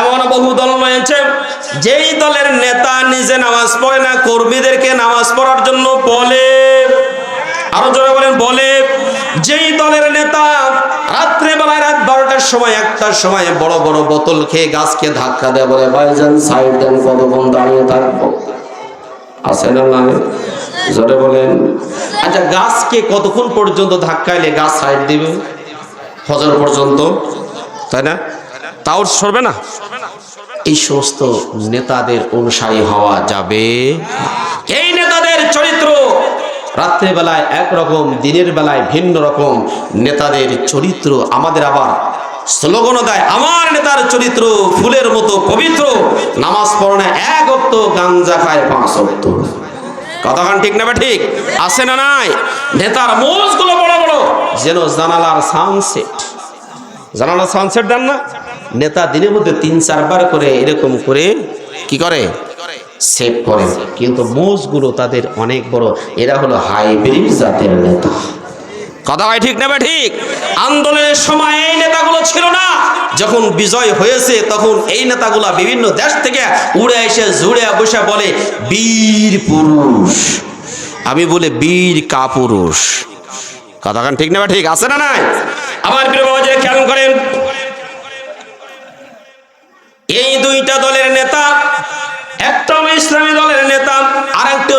এমন বহু দল রয়েছে, যেই দলের নেতা নিজে নামাজ পড়ে না, কর্মীদেরকে নামাজ পড়ার জন্য বলে। আরও জোরে বলেন, বলে। যেই দলের নেতা রাত্রে বেলায় রাত বারোটার সময়, একটার সময় বড় বড় বোতল খেয়ে গাছকে ধাক্কা দেয়, বলে, ভাইজান, সাইড দেন, কতক্ষণ দাঁড়িয়ে থাকব? আছে না না জোরে বলেন। আচ্ছা গাছকে কতক্ষণ পর্যন্ত ধাক্কা ধাক্কাইলে গাছ সাইড দিবে? ফজর পর্যন্ত, তাই না? তাও সরবে না? এই সমস্ত নেতাদের অনুসারী হওয়া যাবে। এই নেতাদের চরিত্র রাত্রেবেলায় একরকম, দিনের বেলায় ভিন্ন রকম। নেতাদের চরিত্র আমাদের আবার স্লোগানও দেয়, আমার নেতার চরিত্র ফুলের মতো পবিত্র। নামাজ পড়ে এক অক্ত, গাঞ্জা খায় পাঁচ অক্ত। কথাখান ঠিক না ঠিক? আছে না নাই? নেতার মোজগুলো বড় বড়। যেন জানালার সানসেট জানালার সানসেট দেন না? নেতা দিনের মধ্যে তিন, চারবার করে এরকম করে কি করে? সেভ করে। কিন্তু মোজগুলো তাদের অনেক বড়। এরা হলো হাইব্রিড জাতের নেতা। কথা হয় ঠিক না ঠিক? আন্দোলনের সময় এই নেতাগুলো ছিল না। যখন বিজয় হয়েছে, তখন এই নেতাগুলা বিভিন্ন দেশ থেকে উড়ে এসে, জুড়ে বসে বলে, বীর পুরুষ। আমি বলে, বীর কাপুরুষ। কথাখান ঠিক না ঠিক? আছে না নাই? আমার প্রিয় বাবা খেয়াল করেন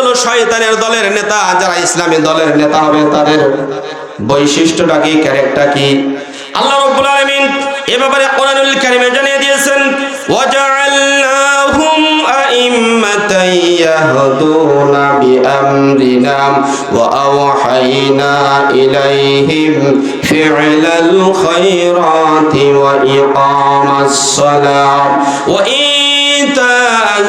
হলো শয়তানের দলের নেতা, যারা ইসলামী দলের নেতা হবে তাদের বৈশিষ্ট্যটা কি ক্যারেক্টার কি? আল্লাহ রাব্বুল আলামিন এ ব্যাপারে কোরআনুল কারিমে জানিয়ে দিয়েছেন, ওয়াজআলনাহুম আইম্মাতান ইয়াহদুনা বিআমরিনা ওয়া আওহাইনা ইলাইহিম ফি'লাল খায়রাতি ওয়া ইকামাস সালাহ ওয়া ইতা'আয